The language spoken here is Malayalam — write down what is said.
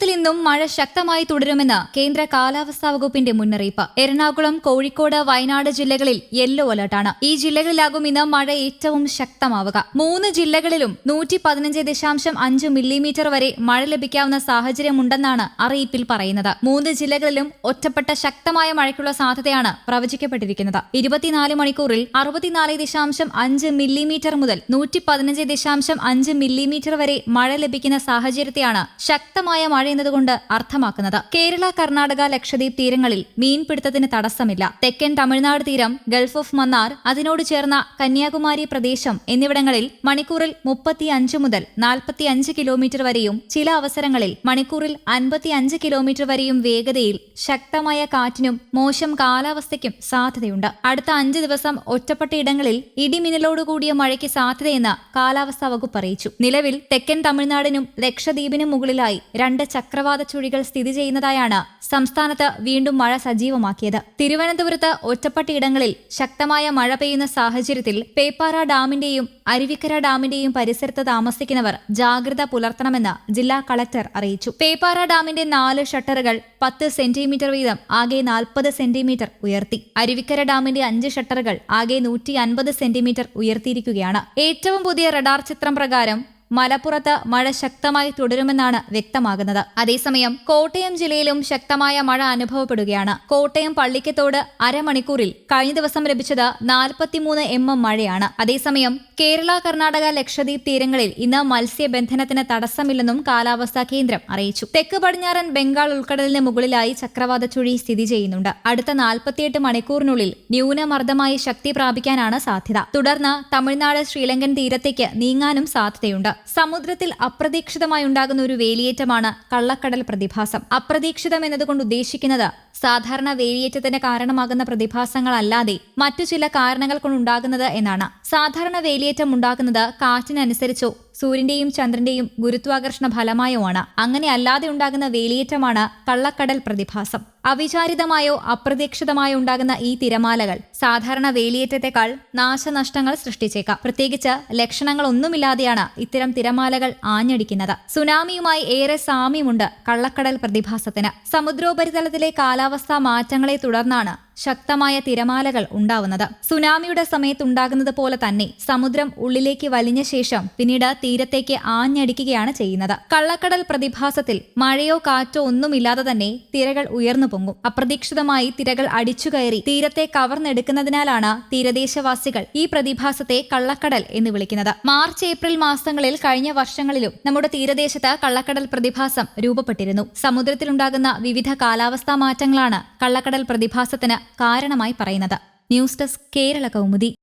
жителі ഇന്നും മഴ ശക്തമായി തുടരുമെന്ന് കേന്ദ്ര കാലാവസ്ഥാ വകുപ്പിന്റെ മുന്നറിയിപ്പ്. എറണാകുളം കോഴിക്കോട് വയനാട് ജില്ലകളിൽ യെല്ലോ അലർട്ടാണ്. ഈ ജില്ലകളിലാകും ഇന്ന് മഴ ഏറ്റവും ശക്തമാവുക. മൂന്ന് ജില്ലകളിലും നൂറ്റി പതിനഞ്ച് ദശാംശം അഞ്ച് മില്ലിമീറ്റർ വരെ മഴ ലഭിക്കാവുന്ന സാഹചര്യമുണ്ടെന്നാണ് അറിയിപ്പിൽ പറയുന്നത്. മൂന്ന് ജില്ലകളിലും ഒറ്റപ്പെട്ട ശക്തമായ മഴയ്ക്കുള്ള സാധ്യതയാണ് പ്രവചിക്കപ്പെട്ടിരിക്കുന്നത്. ഇരുപത്തിനാല് മണിക്കൂറിൽ അറുപത്തിനാല് ദശാംശം അഞ്ച് മില്ലിമീറ്റർ മുതൽ നൂറ്റി പതിനഞ്ച് ദശാംശം അഞ്ച് മില്ലിമീറ്റർ വരെ മഴ ലഭിക്കുന്ന സാഹചര്യത്തെയാണ് ശക്തമായ മഴ എന്നതുകൊണ്ട് അർത്ഥമാക്കുന്നത്. കേരള കർണാടക ലക്ഷദ്വീപ് തീരങ്ങളിൽ മീൻപിടുത്തത്തിന് തടസ്സമില്ല. തെക്കൻ തമിഴ്നാട് തീരം ഗൾഫ് ഓഫ് മന്നാർ അതിനോട് ചേർന്ന കന്യാകുമാരി പ്രദേശം എന്നിവിടങ്ങളിൽ മണിക്കൂറിൽ മുപ്പത്തിയഞ്ച് മുതൽ നാൽപ്പത്തിയഞ്ച് കിലോമീറ്റർ വരെയും ചില അവസരങ്ങളിൽ മണിക്കൂറിൽ അൻപത്തിയഞ്ച് കിലോമീറ്റർ വരെയും വേഗതയിൽ ശക്തമായ കാറ്റിനും മോശം കാലാവസ്ഥയ്ക്കും സാധ്യതയുണ്ട്. അടുത്ത അഞ്ച് ദിവസം ഒറ്റപ്പെട്ട ഇടങ്ങളിൽ ഇടിമിന്നലോടുകൂടിയ മഴയ്ക്ക് സാധ്യതയെന്ന് കാലാവസ്ഥാ വകുപ്പ് അറിയിച്ചു. നിലവിൽ തെക്കൻ തമിഴ്നാടിനും ലക്ഷദ്വീപിനും മുകളിലായി രണ്ട് ചക്രവാത ചുഴികൾ സ്ഥിതി ചെയ്യുന്നതായാണ് സംസ്ഥാനത്ത് വീണ്ടും മഴ സജീവമാക്കിയത്. തിരുവനന്തപുരത്ത് ഒറ്റപ്പെട്ടയിടങ്ങളിൽ ശക്തമായ മഴ പെയ്യുന്ന സാഹചര്യത്തിൽ പേപ്പാറ ഡാമിന്റെയും അരുവിക്കര ഡാമിന്റെയും പരിസരത്ത് താമസിക്കുന്നവർ ജാഗ്രത പുലർത്തണമെന്ന് ജില്ലാ കളക്ടർ അറിയിച്ചു. പേപ്പാറ ഡാമിന്റെ നാല് ഷട്ടറുകൾ പത്ത് സെന്റിമീറ്റർ വീതം ആകെ നാൽപ്പത് സെന്റിമീറ്റർ ഉയർത്തി. അരുവിക്കര ഡാമിന്റെ അഞ്ച് ഷട്ടറുകൾ ആകെ നൂറ്റി അൻപത് സെന്റിമീറ്റർ ഉയർത്തിയിരിക്കുകയാണ്. ഏറ്റവും പുതിയ റഡാർ ചിത്രം പ്രകാരം മലപ്പുറത്ത് മഴ ശക്തമായി തുടരുമെന്നാണ് വ്യക്തമാകുന്നത്. അതേസമയം കോട്ടയം ജില്ലയിലും ശക്തമായ മഴ അനുഭവപ്പെടുകയാണ്. കോട്ടയം പള്ളിക്കത്തോട് അരമണിക്കൂറിൽ കഴിഞ്ഞ ദിവസം ലഭിച്ചത് നാൽപ്പത്തിമൂന്ന് എം എം മഴയാണ്. അതേസമയം കേരള കർണാടക ലക്ഷദ്വീപ് തീരങ്ങളിൽ ഇന്ന് മത്സ്യബന്ധനത്തിന് തടസ്സമില്ലെന്നും കാലാവസ്ഥാ കേന്ദ്രം അറിയിച്ചു. തെക്ക് പടിഞ്ഞാറൻ ബംഗാൾ ഉൾക്കടലിന് മുകളിലായി ചക്രവാത ചുഴി സ്ഥിതി ചെയ്യുന്നുണ്ട്. അടുത്ത നാൽപ്പത്തിയെട്ട് മണിക്കൂറിനുള്ളിൽ ന്യൂനമർദ്ദമായി ശക്തി പ്രാപിക്കാനാണ് സാധ്യത. തുടർന്ന് തമിഴ്നാട് ശ്രീലങ്കൻ തീരത്തേക്ക് നീങ്ങാനും സാധ്യതയുണ്ട്. സമുദ്രത്തിൽ അപ്രതീക്ഷിതമായി ഉണ്ടാകുന്ന ഒരു വേലിയേറ്റമാണ് കള്ളക്കടൽ പ്രതിഭാസം. അപ്രതീക്ഷിതം എന്നതുകൊണ്ട് ഉദ്ദേശിക്കുന്നത് സാധാരണ വേലിയേറ്റത്തിന് കാരണമാകുന്ന പ്രതിഭാസങ്ങളല്ലാതെ മറ്റു ചില കാരണങ്ങൾ കൊണ്ടുണ്ടാകുന്നത് എന്നാണ്. സാധാരണ വേലിയേറ്റം ഉണ്ടാകുന്നത് കാറ്റിനനുസരിച്ചോ സൂര്യന്റെയും ചന്ദ്രന്റെയും ഗുരുത്വാകർഷണ ഫലമായോ ആണ്. അങ്ങനെ അല്ലാതെ ഉണ്ടാകുന്ന വേലിയേറ്റമാണ് കള്ളക്കടൽ പ്രതിഭാസം. അവിചാരിതമായോ അപ്രതീക്ഷിതമായോ ഉണ്ടാകുന്ന ഈ തിരമാലകൾ സാധാരണ വേലിയേറ്റത്തെക്കാൾ നാശനഷ്ടങ്ങൾ സൃഷ്ടിച്ചേക്കാം. പ്രത്യേകിച്ച് ലക്ഷണങ്ങളൊന്നുമില്ലാതെയാണ് ഇത്തരം തിരമാലകൾ ആഞ്ഞടിക്കുന്നത്. സുനാമിയുമായി ഏറെ സാമ്യമുണ്ട് കള്ളക്കടൽ പ്രതിഭാസത്തിന്. സമുദ്രോപരിതലത്തിലെ കാലാവസ്ഥാ മാറ്റങ്ങളെ തുടർന്നാണ് ശക്തമായ തിരമാലകൾ ഉണ്ടാവുന്നത്. സുനാമിയുടെ സമയത്തുണ്ടാകുന്നത് പോലെ തന്നെ സമുദ്രം ഉള്ളിലേക്ക് വലിഞ്ഞ ശേഷം പിന്നീട് തീരത്തേക്ക് ആഞ്ഞടിക്കുകയാണ് ചെയ്യുന്നത്. കള്ളക്കടൽ പ്രതിഭാസത്തിൽ മഴയോ കാറ്റോ ഒന്നുമില്ലാതെ തന്നെ തിരകൾ ഉയർന്നു പൊങ്ങും. അപ്രതീക്ഷിതമായി തിരകൾ അടിച്ചുകയറി തീരത്തെ കവർന്നെടുക്കുന്നതിനാലാണ് തീരദേശവാസികൾ ഈ പ്രതിഭാസത്തെ കള്ളക്കടൽ എന്ന് വിളിക്കുന്നത്. മാർച്ച് ഏപ്രിൽ മാസങ്ങളിൽ കഴിഞ്ഞ വർഷങ്ങളിലും നമ്മുടെ തീരദേശത്ത് കള്ളക്കടൽ പ്രതിഭാസം രൂപപ്പെട്ടിരുന്നു. സമുദ്രത്തിലുണ്ടാകുന്ന വിവിധ കാലാവസ്ഥാ മാറ്റങ്ങളാണ് കള്ളക്കടൽ പ്രതിഭാസത്തിന് കാരണമായി പറയുന്നത്. News desk Kerala Kaumudi.